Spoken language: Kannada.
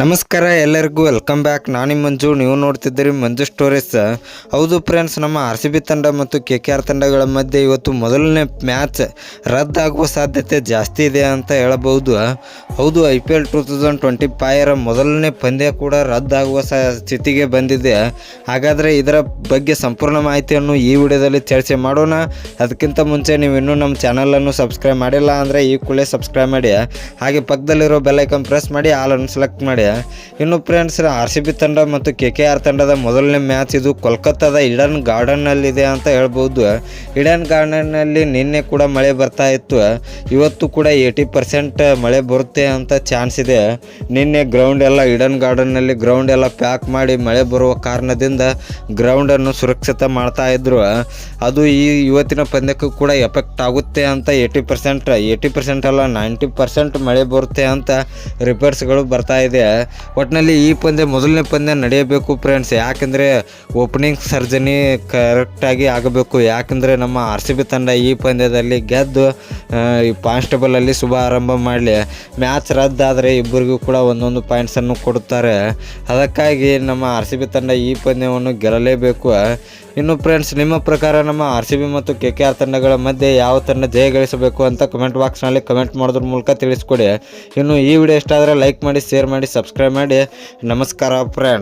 ನಮಸ್ಕಾರ, ಎಲ್ಲರಿಗೂ ವೆಲ್ಕಮ್ ಬ್ಯಾಕ್. ನಾನು ಮಂಜು. ನೀವು ನೋಡ್ತಿದ್ದೀರಿ ಮಂಜು ಸ್ಟೋರೀಸ್. ಹೌದು ಫ್ರೆಂಡ್ಸ್, ನಮ್ಮ ಆರ್ ಸಿ ಬಿ ತಂಡ ಮತ್ತು ಕೆ ಕೆ ಆರ್ ತಂಡಗಳ ಮಧ್ಯೆ ಇವತ್ತು ಮೊದಲನೇ ಮ್ಯಾಚ್ ರದ್ದಾಗುವ ಸಾಧ್ಯತೆ ಜಾಸ್ತಿ ಇದೆ ಅಂತ ಹೇಳಬಹುದು. ಹೌದು, I P L two thousand twenty ಫೈವರ ಮೊದಲನೇ ಪಂದ್ಯ ಕೂಡ ರದ್ದಾಗುವ ಸ ಸ್ಥಿತಿಗೆ ಬಂದಿದೆ. ಹಾಗಾದರೆ ಇದರ ಬಗ್ಗೆ ಸಂಪೂರ್ಣ ಮಾಹಿತಿಯನ್ನು ಈ ವಿಡಿಯೋದಲ್ಲಿ ಚರ್ಚೆ ಮಾಡೋಣ. ಅದಕ್ಕಿಂತ ಮುಂಚೆ ನೀವು ಇನ್ನೂ ನಮ್ಮ ಚಾನಲನ್ನು ಸಬ್ಸ್ಕ್ರೈಬ್ ಮಾಡಿಲ್ಲ ಅಂದರೆ ಈ ಕೂಡಲೇ ಸಬ್ಸ್ಕ್ರೈಬ್ ಮಾಡಿ. ಹಾಗೆ ಪಕ್ಕದಲ್ಲಿರೋ ಬೆಲ್ಲೈಕನ್ ಪ್ರೆಸ್ ಮಾಡಿ ಆಲನ್ನು ಸೆಲೆಕ್ಟ್ ಮಾಡಿ. ಇನ್ನು ಫ್ರೆಂಡ್ಸ್ ಆರ್ ಸಿ ಬಿ ತಂಡ ಮತ್ತು ಕೆ ಕೆ ಆರ್ ತಂಡದ ಮೊದಲನೇ ಮ್ಯಾಚ್ ಇದು ಕೋಲ್ಕತ್ತಾದ ಇಡನ್ ಗಾರ್ಡನ್ನಲ್ಲಿದೆ ಅಂತ ಹೇಳ್ಬೋದು. ಇಡನ್ ಗಾರ್ಡನ್ನಲ್ಲಿ ನಿನ್ನೆ ಕೂಡ ಮಳೆ ಬರ್ತಾ ಇತ್ತು. ಇವತ್ತು ಕೂಡ ಏಯ್ಟಿ ಪರ್ಸೆಂಟ್ ಮಳೆ ಬರುತ್ತೆ ಅಂತ ಚಾನ್ಸ್ ಇದೆ. ನಿನ್ನೆ ಗ್ರೌಂಡ್ ಎಲ್ಲ ಇಡನ್ ಗಾರ್ಡನ್ನಲ್ಲಿ ಗ್ರೌಂಡ್ ಎಲ್ಲ ಪ್ಯಾಕ್ ಮಾಡಿ ಮಳೆ ಬರುವ ಕಾರಣದಿಂದ ಗ್ರೌಂಡನ್ನು ಸುರಕ್ಷಿತ ಮಾಡ್ತಾ ಇದ್ರು. ಅದು ಈ ಇವತ್ತಿನ ಪಂದ್ಯಕ್ಕೂ ಕೂಡ ಎಫೆಕ್ಟ್ ಆಗುತ್ತೆ ಅಂತ ಏಯ್ಟಿ ಪರ್ಸೆಂಟ್ ಏಯ್ಟಿ ಪರ್ಸೆಂಟ್ ಅಲ್ಲ ನೈಂಟಿ ಪರ್ಸೆಂಟ್ ಮಳೆ ಬರುತ್ತೆ ಅಂತ ರಿಪೋರ್ಟ್ಸ್ಗಳು ಬರ್ತಾ ಇದೆ. ಒಟ್ಟಿನಲ್ಲಿ ಈ ಪಂದ್ಯ ಮೊದಲನೇ ಪಂದ್ಯ ನಡೆಯಬೇಕು ಫ್ರೆಂಡ್ಸ್ ಯಾಕೆಂದರೆ ಓಪನಿಂಗ್ ಸರ್ಜನಿ ಕರೆಕ್ಟಾಗಿ ಆಗಬೇಕು. ಯಾಕೆಂದರೆ ನಮ್ಮ ಆರ್ ಸಿ ಬಿ ತಂಡ ಈ ಪಂದ್ಯದಲ್ಲಿ ಗೆದ್ದು ಈ ಕಾನ್ಸ್ಟೇಬಲಲ್ಲಿ ಶುಭಾರಂಭ ಮಾಡಲಿ. ಮ್ಯಾಚ್ ರದ್ದಾದರೆ ಇಬ್ಬರಿಗೂ ಕೂಡ ಒಂದೊಂದು ಪಾಯಿಂಟ್ಸನ್ನು ಕೊಡುತ್ತಾರೆ. ಅದಕ್ಕಾಗಿ ನಮ್ಮ ಆರ್ ಸಿ ಬಿ ತಂಡ ಈ ಪಂದ್ಯವನ್ನು ಗೆಲ್ಲಲೇಬೇಕು. ಇನ್ನು ಫ್ರೆಂಡ್ಸ್ ನಿಮ್ಮ ಪ್ರಕಾರ ನಮ್ಮ ಆರ್ ಸಿ ಬಿ ಮತ್ತು ಕೆ ಕೆ ಆರ್ ತಂಡಗಳ ಮಧ್ಯೆ ಯಾವ ತಂಡ ಜಯ ಗಳಿಸಬೇಕು ಅಂತ ಕಮೆಂಟ್ ಬಾಕ್ಸ್ನಲ್ಲಿ ಕಮೆಂಟ್ ಮಾಡೋದ್ರ ಮೂಲಕ ತಿಳಿಸ್ಕೊಡಿ. ಇನ್ನು ಈ ವಿಡಿಯೋ ಇಷ್ಟ ಆದರೆ ಲೈಕ್ ಮಾಡಿ ಶೇರ್ ಮಾಡಿ ಸಬ್ಸ್ಕ್ರೈಬ್ ಮಾಡಿ. ನಮಸ್ಕಾರ ಫ್ರೆಂಡ್ಸ್